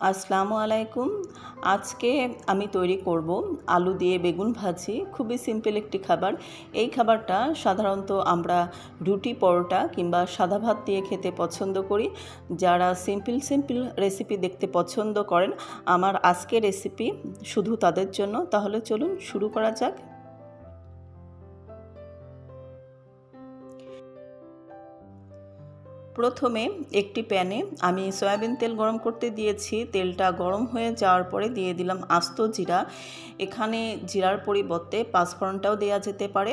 আসসালামু আলাইকুম। আজকে আমি তৈরি করব আলু দিয়ে বেগুন ভাজি। খুবই সিম্পল একটি খাবার। এই খাবারটা সাধারণত আমরা রুটি, পরোটা কিংবা সাদা ভাত দিয়ে খেতে পছন্দ করি। যারা সিম্পল সিম্পল রেসিপি দেখতে পছন্দ করেন, আমার আজকের রেসিপি শুধু তাদের জন্য। তাহলে চলুন শুরু করা যাক। প্রথমে একটি প্যানে আমি সয়াবিন তেল গরম করতে দিয়েছি। তেলটা গরম হয়ে যাওয়ার পরে দিয়ে দিলাম আস্ত জিরা। এখানে জিরার পরিবর্তে পাঁচফোড়নটাও দেওয়া যেতে পারে।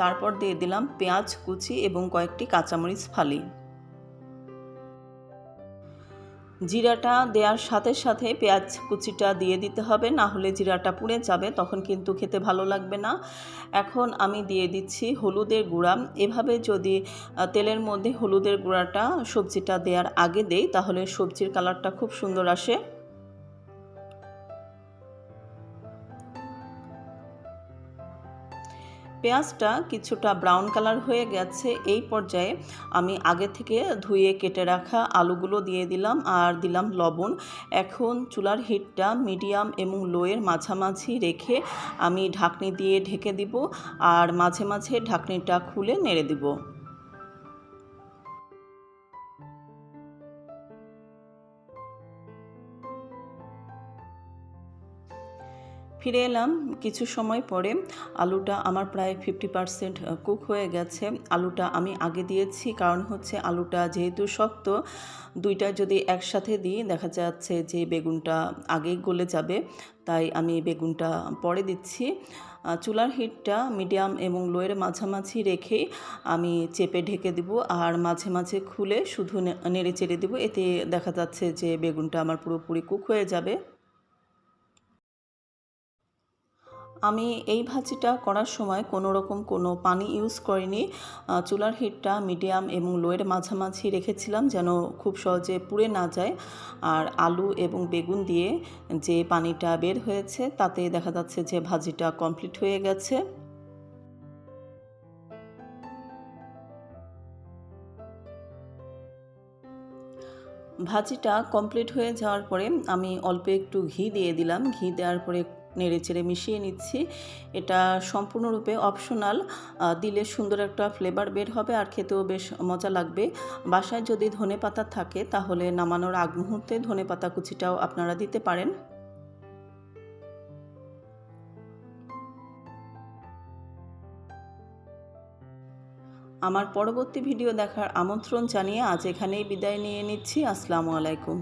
তারপর দিয়ে দিলাম পেঁয়াজ কুচি এবং কয়েকটি কাঁচামরিচ ফালি। জিরাটা দেওয়ার সাথে সাথে পেঁয়াজ কুচিটা দিয়ে দিতে হবে, না হলে জিরাটা পুড়ে যাবে, তখন কিন্তু খেতে ভালো লাগবে না। এখন আমি দিয়ে দিচ্ছি হলুদের গুঁড়া। এভাবে যদি তেলের মধ্যে হলুদের গুঁড়াটা সবজিটা দেওয়ার আগে দেই, তাহলে সবজির কালারটা খুব সুন্দর আসে। পেঁয়াজটা কিছুটা ব্রাউন কালার হয়ে গেছে এই পর্যায়ে আমি আগে থেকে ধুয়ে কেটে রাখা আলুগুলো দিয়ে দিলাম আর দিলাম লবণ। এখন চুলার হিটটা মিডিয়াম এবং লোয়ের মাঝামাঝি রেখে আমি ঢাকনি দিয়ে ঢেকে দিব আর মাঝে মাঝে ঢাকনিটা খুলে নেড়ে দিব। ফিরে এলাম কিছু সময় পরে। আলুটা আমার প্রায় ফিফটি পারসেন্ট কুক হয়ে গেছে। আলুটা আমি আগে দিয়েছি, কারণ হচ্ছে আলুটা যেহেতু শক্ত, দুইটা যদি একসাথে দিই, দেখা যাচ্ছে যে বেগুনটা আগেই গলে যাবে, তাই আমি বেগুনটা পরে দিচ্ছি। চুলার হিটটা মিডিয়াম এবং লোয়ের মাঝামাঝি রেখে আমি চেপে ঢেকে দিব, আর মাঝে মাঝে খুলে শুধু নেড়ে চেড়ে দেবো, এতে দেখা যাচ্ছে যে বেগুনটা আমার পুরোপুরি কুক হয়ে যাবে। আমি এই ভাজিটা করার সময় কোনো রকম কোনো পানি ইউজ করিনি। চুলার হিটটা মিডিয়াম এবং লোয়ের মাঝামাঝি রেখেছিলাম যেন খুব সহজে পুড়ে না যায়। আর আলু এবং বেগুন দিয়ে যে পানিটা বের হয়েছে তাতে দেখা যাচ্ছে যে ভাজিটা কমপ্লিট হয়ে গেছে। ভাজিটা কমপ্লিট হয়ে যাওয়ার পরে আমি অল্প একটু ঘি দিয়ে দিলাম। ঘি দেওয়ার পরে নেড়ে চেড়ে মিশিয়ে নিচ্ছি। এটা সম্পূর্ণরূপে অপশনাল দিলে সুন্দর একটা ফ্লেভার বের হবে আর খেতেও বেশ মজা লাগবে। বাসায় যদি ধনে পাতা থাকে তাহলে নামানোর আগ মুহূর্তে ধনে পাতা কুচিটাও আপনারা দিতে পারেন। আমার পরবর্তী ভিডিও দেখার আমন্ত্রণ জানিয়ে আজ এখানেই বিদায় নিয়ে নিচ্ছি। আসসালামু আলাইকুম।